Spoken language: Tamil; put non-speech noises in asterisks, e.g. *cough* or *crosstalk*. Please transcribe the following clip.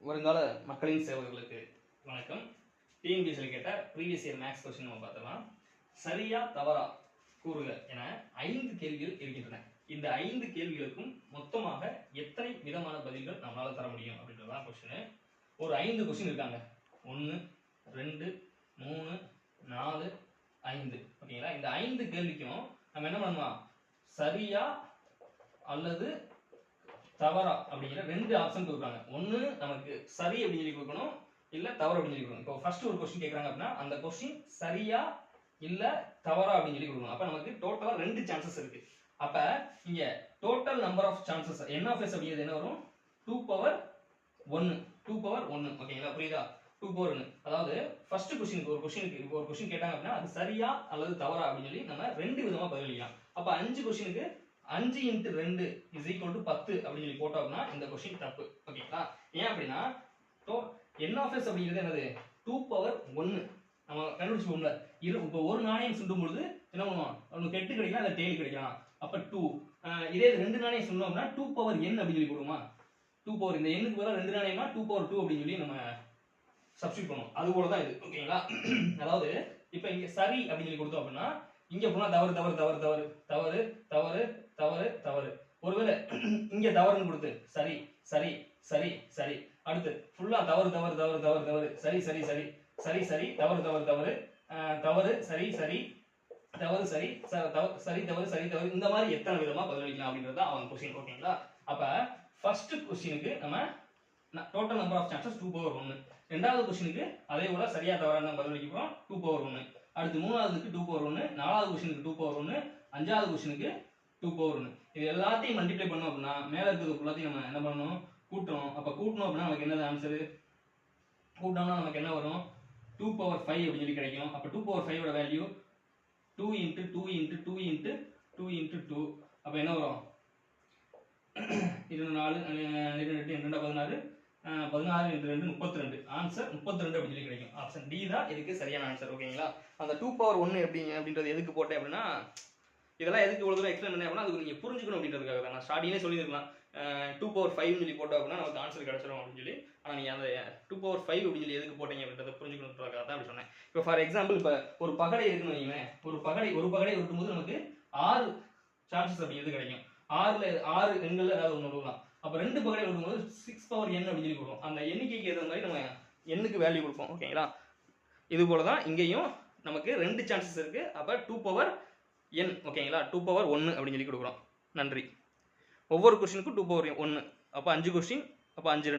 வருங்கால மக்களின் சேவகர்களுக்கு வணக்கம். டிஎன்பிஎஸ்சியில் கேட்ட ப்ரீவியஸ் இயர் மேக்ஸ் கொஸ்டின் நம்ம பார்த்தலாம் சரியா தவறா கூறுக என ஐந்து கேள்விகள் இருக்கின்றன. இந்த ஐந்து கேள்விகளுக்கும் மொத்தமாக எத்தனை விதமான பதில்கள் நம்மளால தர முடியும் அப்படின்றதான் கொஸ்டின் ஒரு ஐந்து கொஸ்டின் இருக்காங்க. ஒன்று ரெண்டு மூணு நாலு ஐந்து. ஓகேங்களா? இந்த ஐந்து கேள்விக்கும் நம்ம என்ன பண்ணலாம் சரியா அல்லது தவறா அப்படிங்கிற ரெண்டு ஆப்ஷன் கொடுக்குறாங்க. ஒன்று நமக்கு சரி அப்படின்னு சொல்லி கொடுக்கணும் இல்ல தவறு அப்படின்னு சொல்லி கொடுக்கணும். இப்போ ஃபர்ஸ்ட் ஒரு கொஸ்டின் கேட்குறாங்க அப்படின்னா அந்த கொஸ்டின் சரியா இல்ல தவறா அப்படின்னு சொல்லி கொடுக்கணும். அப்ப நமக்கு டோட்டலா ரெண்டு சான்சஸ் இருக்கு. அப்ப இங்க total number of chances n of S அப்படிங்கிறது என்ன வரும்? டூ பவர் ஒன்னு டூ பவர் ஒன்னு ஓகேங்களா புரியுதா? டூ பவர் ஒன்னு அதாவது ஃபர்ஸ்ட் கொஸ்டினுக்கு ஒரு கொஸ்டினுக்கு இப்போ ஒரு கொஸ்டின் கேட்டாங்க அப்படின்னா அது சரியா அல்லது தவறா அப்படின்னு சொல்லி நம்ம ரெண்டு விதமா பதிலளிக்கலாம். அப்ப அஞ்சு கொஸ்டினுக்கு அஞ்சு இன்ட்டு ரெண்டு இஸ் ஈக்குவல் டு பத்து அப்படின்னு சொல்லி போட்டோம் அப்படின்னா இந்த கொஸ்டின் தப்பு. ஓகேங்களா ஏன் அப்படின்னா என் ஆஃப் எஸ் அப்படிங்கிறது என்னது? டூ பவர் ஒன்னு நம்ம கண்டுபிடிச்சுப்போம்ல இரு இப்போ ஒரு நாணயம் சுண்டும் பொழுது என்ன பண்ணுவோம்? ஒன்று கெட்டு கிடைக்கலாம் இல்லை டெய்லி கிடைக்கலாம். அப்போ டூ இதே ரெண்டு நாணயம் சுண்டோம் அப்படின்னா டூ பவர் என் அப்படின்னு சொல்லி போடுவோமா? டூ பவர் இந்த எண்ணுக்கு பதிலாக ரெண்டு நாணயம்னா டூ பவர் டூ அப்படின்னு சொல்லி நம்ம சப்ஸ்டியூட் பண்ணுவோம். அது போல தான் இது. ஓகேங்களா *clears throat* அதாவது இப்போ இங்கே சரி அப்படின்னு சொல்லி கொடுத்தோம் அப்படின்னா இங்கே போனால் தவறு தவறு தவறு தவறு தவறு தவறு தவறு ஒருவேளை இங்க தவறுன்னு கொடுத்து சரி சரி சரி சரி. அடுத்து ஃபுல்லா தவறு தவறு தவறு தவறு தவறு. சரி சரி சரி. சரி சரி தவறு தவறு தவறு. தவறு சரி சரி. தவறு சரி சரி தவறு சரி தவறு. இந்த மாதிரி எத்தனை விதமா பதிலளிக்கலாம் அப்படின்றது தான் அவங்க கொஸ்டின் ஓகேங்களா? அப்ப ஃபர்ஸ்ட் கொஸ்டினுக்கு நம்ம total number of chances two power ஒன்று ரெண்டாவது கொஸ்டினுக்கு அதே போல சரியா தவறான பதிலளிக்க டூ பவர் ஒன்று அடுத்து மூணாவதுக்கு டூ பவர் ஒன்று நாலாவது கொஸ்டினுக்கு டூ பவர் ஒன்று அஞ்சாவது கொஸ்டினுக்கு டூ பவர் ஒன்று இது எல்லாத்தையும் மல்டிப்ளை பண்ணோம் அப்படின்னா மேலே இருக்கிறது எல்லாத்தையும் நம்ம என்ன பண்ணணும்? கூட்டணும் அப்போ கூட்டணும் அப்படின்னா நமக்கு என்னது ஆன்சரு கூட்டணும்னா நமக்கு என்ன வரும்? டூ பவர் ஃபைவ் அப்படின்னு சொல்லி கிடைக்கும். அப்போ two power ஃபைவோட value two into two into two into two into two அப்போ என்ன வரும்? இருபது நாலு ரெண்டு இரண்டு எட்டு ரெண்டு பதினாறு பதினாறு இன்ட்டு ரெண்டு முப்பத்தி ரெண்டு ஆன்சர் முப்பத்தி ரெண்டு அப்படின்னு சொல்லி கிடைக்கும். ஆப்ஷன் டி தான் இதுக்கு சரியான ஆன்சர் ஓகேங்களா அந்த டூ பவர் ஒன்று எப்படிங்க? அப்படின்றது எதுக்கு போட்டேன் அப்படின்னா இதெல்லாம் எதுக்கு இவ்வளோ தூரம் எக்ஸ்பிளைன் பண்ணேன் அப்படின்னா அதுக்கு நீங்கள் புரிஞ்சுக்கணும் அப்படின்றதுக்காக தான். நான் ஸ்டார்டிங்கே சொல்லியிருக்கலாம். டூ பவர் ஃபைவ்னு சொல்லி போட்டோம் அப்படின்னா நமக்கு ஆன்சர் கிடச்சிடும் அப்படின்னு சொல்லி. ஆனால் நீங்கள் அந்த டூ பவர் ஃபைவ் அப்படின்னு சொல்லி எதுக்கு போட்டீங்க அப்படின்றத புரிஞ்சுக்கணுன்றதுக்காக தான் அப்படி சொன்னேன். இப்போ ஃபார் எக்ஸாம்பிள் இப்போ ஒரு பகடை இருக்குன்னு வைங்களேன் ஒரு பகடை ஒரு பகடை உருட்டும்போது நமக்கு ஆறு சான்சஸ் அப்படிங்கிறது கிடைக்கும்? ஆறுல ஆறு எண்கள் ஏதாவது ஒன்று விடலாம் அப்போ ரெண்டு பகடை விடும்போது சிக்ஸ் பவர் என் அப்படின்னு சொல்லி கொடுக்கும் அந்த எண்ணிக்கைக்கு ஏற்ற மாதிரி நம்ம எண்ணுக்கு வேல்யூ கொடுப்போம். ஓகேங்களா இது போல தான் இங்கேயும் நமக்கு ரெண்டு சான்சஸ் இருக்குது அப்போ டூ பவர் என் ஓகேங்களா டூ பவர் ஒன்று அப்படின்னு சொல்லி கொடுக்குறோம். நன்றி. ஒவ்வொரு கொஷினுக்கும் டூ பவர் ஒன்று அப்போ அஞ்சு கொஸ்டின் அப்போ அஞ்சு